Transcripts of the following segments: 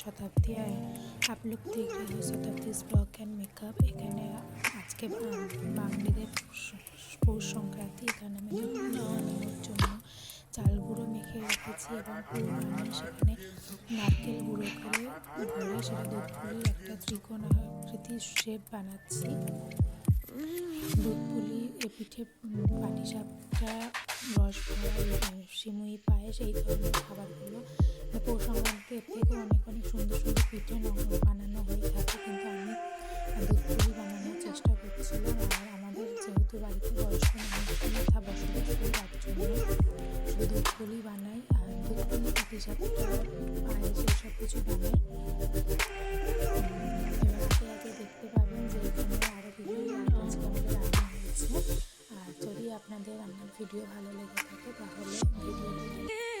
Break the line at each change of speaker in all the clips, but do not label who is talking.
শতাব্দী आप लोग देख रहे हो শতাব্দীজ ব্লগ অ্যান্ড মেকআপ এখানে আজকে বাং- বাঙালিদের পৌষ- পৌষ সংক্রান্তি এখানে আমি দুধ পুলি বানানোর জন্য চাল গুঁড়ো মেখে রেখেছি এবং পুলি বানিয়ে সেখানে নারকেল গুঁড়ো করে ভরে সেটা দুধ পুলি একটা ত্রিকোণ আকৃতি শেপ বানাচ্ছি দুধ পুলি এ পিঠে পাটিসাপটা রসমালাই সিমুই পায়েস এই ধরনের খাবারগুলো পৌষ সংক্রান্তি এর থেকে অনেক অনেক সুন্দর সুন্দর পিঠে বানানো হয়ে থাকে, কিন্তু আমি দুধ পুলি বানানোর চেষ্টা করছিলাম। আর আমাদের যেহেতু বাড়িতে বয়স্ক মাথা বসবাস করে, তার জন্য শুধু দুধ পুলি বানাই, আর দুধ পুলি পাটিসাপটা পায়েস এসব কিছু বানাই। দেখতে পাবেন যে আরও বিভিন্ন আজকে হয়েছে। আর যদি আপনাদের আমার ভিডিও ভালো লেগে থাকে, তাহলে ভিডিওটি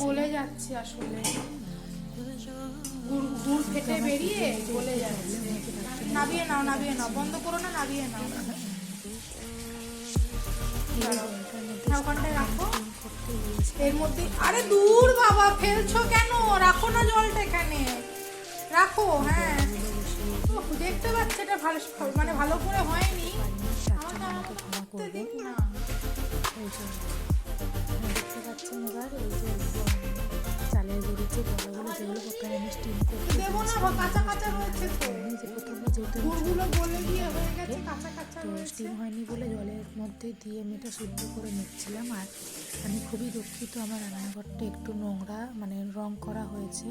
গলে যাচ্ছে আসলে। গুড় ফেটে বেরিয়ে গলে যাচ্ছে। নাবিয়ে নাও নাবিয়ে নাও। বন্ধ করো না নাবিয়ে নাও। হ্যাঁ, ওখানটায় রাখো। এর মধ্যে আরে দূর বাবা ফেলছো কেন? রাখো না জলটা এখানে। রাখো হ্যাঁ। দেখতে পাচ্ছি এটা ভালো মানে ভালো করে হয়নি।
আমাকে
দিক না। কাঁচা কাঁচা রয়েছে গুড়গুলো গলে গিয়ে হয়ে গেছে কাঁচা কাঁচা রয়েছে।
স্টিম হয়নি বলে জলের মধ্যে দিয়ে আমি এটা শুদ্ধ করে নিচ্ছিলাম। আর আমি খুবই দুঃখিত আমার রান্নাঘরটা একটু নোংরা মানে রং করা হয়েছে।